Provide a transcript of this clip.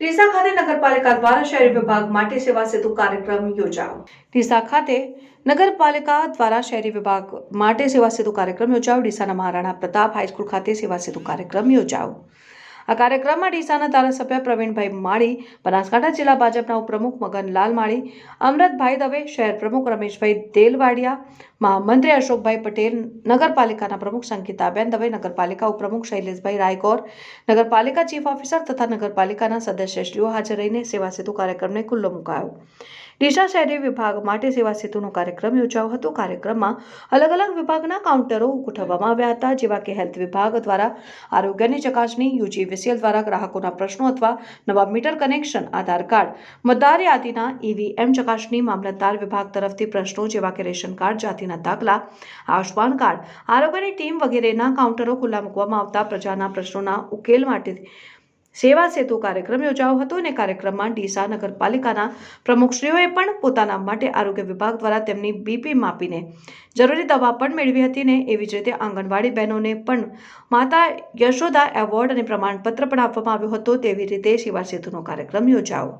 ડીસા ખાતે નગરપાલિકા દ્વારા શહેરી વિભાગ માટે સેવા સેતુ કાર્યક્રમ યોજાયો. ડીસા ખાતે નગરપાલિકા દ્વારા શહેરી વિભાગ માટે સેવા સેતુ કાર્યક્રમ યોજાયો. ડીસાના મહારાણા પ્રતાપ હાઈસ્કૂલ ખાતે સેવા સેતુ કાર્યક્રમ યોજાયો. આ કાર્યક્રમમાં ડીસાના ધારાસભ્ય પ્રવીણભાઈ માળી, બનાસકાંઠા જિલ્લા ભાજપના ઉપપ્રમુખ મગનલાલ માળી, અમરતભાઈ દવે, શહેર પ્રમુખ રમેશભાઈ દેલવાડિયા, મહામંત્રી અશોકભાઈ પટેલ, નગરપાલિકાના પ્રમુખ સંગીતાબેન દવે, નગરપાલિકા ઉપપ્રમુખ શૈલેષભાઈ રાયકોર નગરપાલિકા ચીફ ઓફિસર તથા નગરપાલિકાના સદસ્યશ્રીઓ હાજર રહીને સેવા સેતુ કાર્યક્રમને ખુલ્લો મુકાયો. ડીસા શહેરી વિભાગ માટે સેવા સેતુનો કાર્યક્રમ યોજાયો હતો. કાર્યક્રમમાં અલગ અલગ વિભાગના કાઉન્ટરો ગોઠવવામાં આવ્યા હતા, જેવા કે હેલ્થ વિભાગ દ્વારા આરોગ્યની ચકાસણી, યુજીવીસીએલ દ્વારા ગ્રાહકોના પ્રશ્નો અથવા નવા મીટર કનેક્શન, આધાર કાર્ડ, મતદાર યાદીના ઈવીએમ ચકાસણી, મામલતદાર વિભાગ તરફથી પ્રશ્નો જેવા કે રેશન કાર્ડ, જાતિના દાખલા આયુષ્માન કાર્ડ, આરોગ્યની ટીમ વગેરેના કાઉન્ટરો ખુલ્લા મૂકવામાં આવતા પ્રજાના પ્રશ્નોના ઉકેલ માટે સેવા સેતુ કાર્યક્રમ યોજાયો હતો અને કાર્યક્રમમાં ડીસા નગરપાલિકાના પ્રમુખશ્રીઓએ પણ પોતાના માટે આરોગ્ય વિભાગ દ્વારા તેમની બીપી માપીને જરૂરી દવા પણ મેળવી હતી ને એવી જ રીતે આંગણવાડી બહેનોને પણ માતા યશોદા એવોર્ડ અને પ્રમાણપત્ર પણ આપવામાં આવ્યો હતો તેવી રીતે સેવા સેતુનો કાર્યક્રમ યોજાયો.